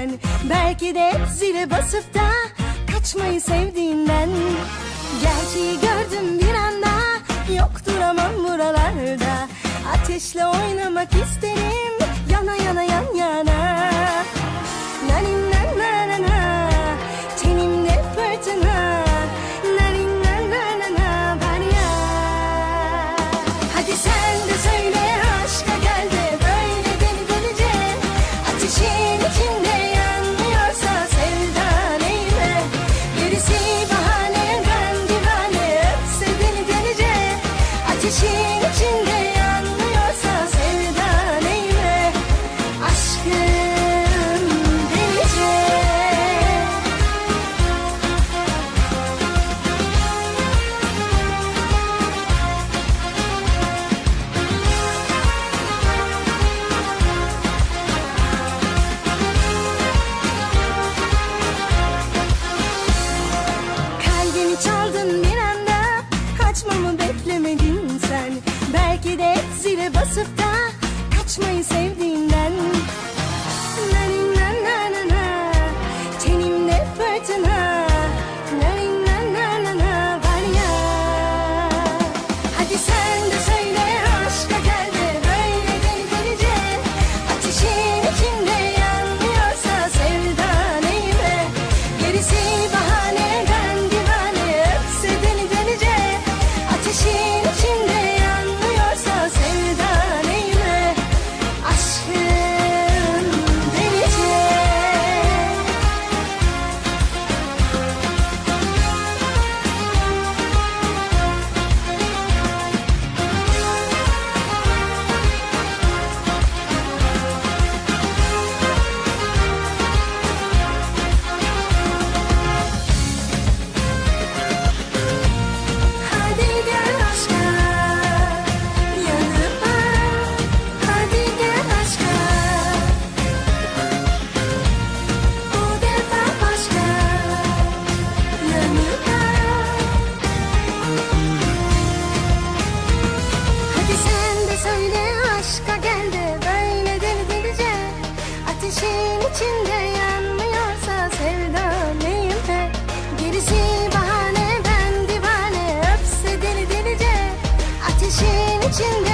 sen. Belki de zile basıp da kaçmayı sevdiğinden. Gerçeği gördüm bir anda yok duramam buralarda. Ateşle oynamak isterim. zile zile basıp da kaçmayı sevdiğim 见